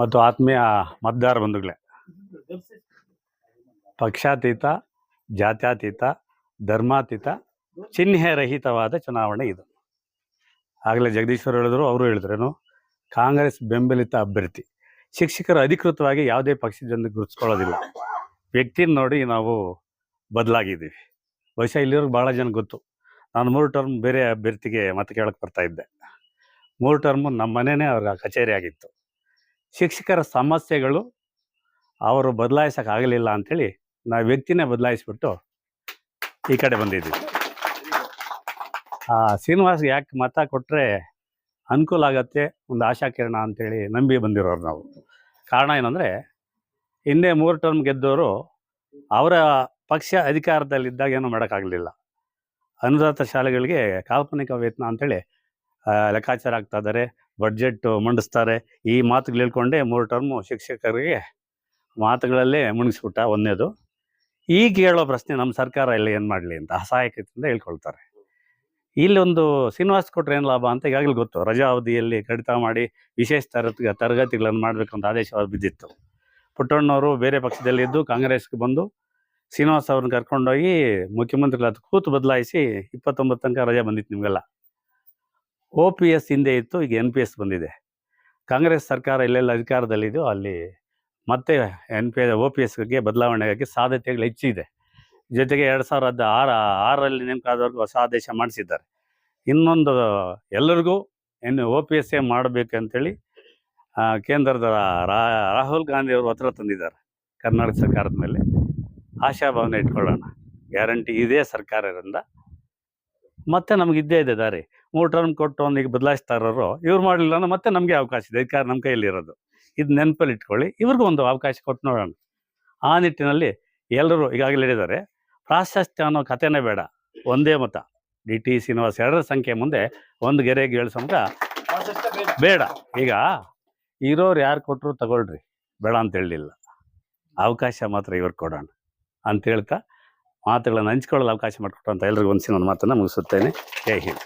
ಮತ್ತು ಆತ್ಮೀಯ ಮತದಾರ ಬಂಧುಗಳೇ. ಪಕ್ಷಾತೀತ, ಜಾತ್ಯತೀತ, ಧರ್ಮಾತೀತ ಚಿಹ್ನೆ ರಹಿತವಾದ ಚುನಾವಣೆ ಇದು. ಆಗಲೇ ಜಗದೀಶ್ವರ್ ಹೇಳಿದ್ರು, ಅವರು ಹೇಳಿದ್ರೇನು ಕಾಂಗ್ರೆಸ್ ಬೆಂಬಲಿತ ಅಭ್ಯರ್ಥಿ. ಶಿಕ್ಷಕರು ಅಧಿಕೃತವಾಗಿ ಯಾವುದೇ ಪಕ್ಷದಿಂದ ಗುರುತಿಸ್ಕೊಳ್ಳೋದಿಲ್ಲ. ವ್ಯಕ್ತಿನ ನೋಡಿ ನಾವು ಬದಲಾಗಿದ್ದೀವಿ. ಬಹುಶಃ ಇಲ್ಲಿರೋ ಭಾಳ ಜನ ಗೊತ್ತು. ನಾನು ಮೂರು ಟರ್ಮ್ ಬೇರೆ ಅಭ್ಯರ್ಥಿಗೆ ಮತ ಕೇಳಕ್ಕೆ ಬರ್ತಾ ಇದ್ದೆ. ಮೂರು ಟರ್ಮು ನಮ್ಮ ಮನೆಯೇ ಅವ್ರ ಕಚೇರಿ ಆಗಿತ್ತು. ಶಿಕ್ಷಕರ ಸಮಸ್ಯೆಗಳು ಅವರು ಬದಲಾಯಿಸೋಕ್ಕಾಗಲಿಲ್ಲ ಅಂಥೇಳಿ ನಾ ವ್ಯಕ್ತಿನೇ ಬದಲಾಯಿಸ್ಬಿಟ್ಟು ಈ ಕಡೆ ಬಂದಿದ್ದೀವಿ. ಆ, ಶ್ರೀನಿವಾಸ್ಗೆ ಯಾಕೆ ಮತ ಕೊಟ್ಟರೆ ಅನುಕೂಲ ಆಗತ್ತೆ, ಒಂದು ಆಶಾಕಿರಣ ಅಂತೇಳಿ ನಂಬಿ ಬಂದಿರೋರು ನಾವು. ಕಾರಣ ಏನಂದರೆ, ಹಿಂದೆ ಮೂರು ಟರ್ಮ್ ಗೆದ್ದವರು ಅವರ ಪಕ್ಷ ಅಧಿಕಾರದಲ್ಲಿದ್ದಾಗ ಏನೂ ಮಾಡೋಕ್ಕಾಗಲಿಲ್ಲ. ಅನುದಾತ ಶಾಲೆಗಳಿಗೆ ಕಾಲ್ಪನಿಕ ವೇತನ ಅಂತೇಳಿ ಲೆಕ್ಕಾಚಾರ ಆಗ್ತಾ ಇದ್ದಾರೆ. ಬಡ್ಜೆಟ್ ಮಂಡಿಸ್ತಾರೆ. ಈ ಮಾತುಗಳು ಹೇಳ್ಕೊಂಡೆ ಮೂರು ಟರ್ಮು ಶಿಕ್ಷಕರಿಗೆ ಮಾತುಗಳಲ್ಲೇ ಮುಣಿಸ್ಬಿಟ್ಟ ಒಂದೇದು ಈಗ ಹೇಳೋ ಪ್ರಶ್ನೆ ನಮ್ಮ ಸರ್ಕಾರ ಇಲ್ಲಿ ಏನು ಮಾಡಲಿ ಅಂತ ಅಸಹಾಯಕತೆಯಿಂದ ಹೇಳ್ಕೊಳ್ತಾರೆ. ಇಲ್ಲೊಂದು ಶ್ರೀನಿವಾಸ್ ಕೊಟ್ಟರೆ ಏನು ಲಾಭ ಅಂತ ಈಗಾಗಲೇ ಗೊತ್ತು. ರಜಾ ಅವಧಿಯಲ್ಲಿ ಕಡಿತ ಮಾಡಿ ವಿಶೇಷ ತರಗತಿ ತರಗತಿಗಳನ್ನು ಮಾಡಬೇಕಂತ ಆದೇಶ ಬಿದ್ದಿತ್ತು. ಪುಟ್ಟಣ್ಣವರು ಬೇರೆ ಪಕ್ಷದಲ್ಲಿದ್ದು ಕಾಂಗ್ರೆಸ್ಗೆ ಬಂದು ಶ್ರೀನಿವಾಸ್ ಅವ್ರನ್ನ ಕರ್ಕೊಂಡೋಗಿ ಮುಖ್ಯಮಂತ್ರಿಗಳ ಕೂತು ಬದಲಾಯಿಸಿ ಇಪ್ಪತ್ತೊಂಬತ್ತು ತನಕ ರಜೆ ಬಂದಿತ್ತು ನಿಮಗೆಲ್ಲ. ಒ ಪಿ ಎಸ್ ಹಿಂದೆ ಇತ್ತು, ಈಗ ಎನ್ ಪಿ ಎಸ್ ಬಂದಿದೆ. ಕಾಂಗ್ರೆಸ್ ಸರ್ಕಾರ ಎಲ್ಲೆಲ್ಲ ಅಧಿಕಾರದಲ್ಲಿದೆಯೋ ಅಲ್ಲಿ ಮತ್ತೆ ಎನ್ ಪಿ ಒ ಪಿ ಎಸ್ಗೆ ಬದಲಾವಣೆಗಾಗಿ ಸಾಧ್ಯತೆಗಳು ಹೆಚ್ಚಿದೆ. ಜೊತೆಗೆ ಎರಡು ಸಾವಿರದ ಆರ, ಆರರಲ್ಲಿ ನೇಮಕಾದವ್ರಿಗೂ ಹೊಸ ಆದೇಶ ಮಾಡಿಸಿದ್ದಾರೆ. ಇನ್ನೊಂದು ಎಲ್ಲರಿಗೂ N O P S A ಮಾಡಬೇಕಂತೇಳಿ ಕೇಂದ್ರದ ರಾಹುಲ್ ಗಾಂಧಿ ಅವರು ಹತ್ರ ತಂದಿದ್ದಾರೆ, ಕರ್ನಾಟಕ ಸರ್ಕಾರದ ಮೇಲೆ. ಆಶಾಭಾವನೆ ಇಟ್ಕೊಳ್ಳೋಣ. ಗ್ಯಾರಂಟಿ ಇದೇ ಸರ್ಕಾರದಿಂದ. ಮತ್ತೆ ನಮ್ಗೆ ಇದ್ದೇ ಇದೆ ದಾರಿ. ಮೂರು ಟರ್ಮ್ ಕೊಟ್ಟು ಅವ್ನಿಗೆ ಬದಲಾಯಿಸ್ತಾ ಇರೋರು, ಇವ್ರು ಮಾಡಲಿಲ್ಲ ಅಂದ್ರೆ ಮತ್ತೆ ನಮಗೆ ಅವಕಾಶ ಇದೆ. ಇದಕ್ಕೆ ನಮ್ಮ ಕೈಯಲ್ಲಿ ಇರೋದು. ಇದು ನೆನಪಲ್ಲಿ ಇಟ್ಕೊಳ್ಳಿ. ಇವ್ರಿಗೂ ಒಂದು ಅವಕಾಶ ಕೊಟ್ಟು ನೋಡೋಣ. ಆ ನಿಟ್ಟಿನಲ್ಲಿ ಎಲ್ಲರೂ ಈಗಾಗಲೇ ಹೇಳಿದ್ದಾರೆ, ಪ್ರಾಶಸ್ತ್ಯ ಅನ್ನೋ ಕಥೆನೇ ಬೇಡ. ಒಂದೇ ಮತ. ಡಿ ಟಿ ಶ್ರೀನಿವಾಸ್ ಎರಡರ ಸಂಖ್ಯೆ ಮುಂದೆ ಒಂದು ಗೆರೆಗೆ ಏಳು ಬೇಡ. ಈಗ ಇರೋರು ಯಾರು ಕೊಟ್ಟರು ತಗೊಳ್ರಿ. ಬೇಡ ಅಂತ ಹೇಳಲಿಲ್ಲ ಅವಕಾಶ ಮಾತ್ರ ಇವ್ರಿಗೆ ಕೊಡೋಣ. ಅಂತ ಹೇಳ್ತಾ ಮಾತುಗಳನ್ನು ಹಂಚ್ಕೊಳ್ಳಲು ಅವಕಾಶ ಮಾಡಿಕೊಟ್ಟಂತ ಎಲ್ರಿಗೂ ಒಂದು ಮಾತನ್ನು ಮುಗಿಸುತ್ತೇನೆ. ಜೈ ಹಿಂದ್.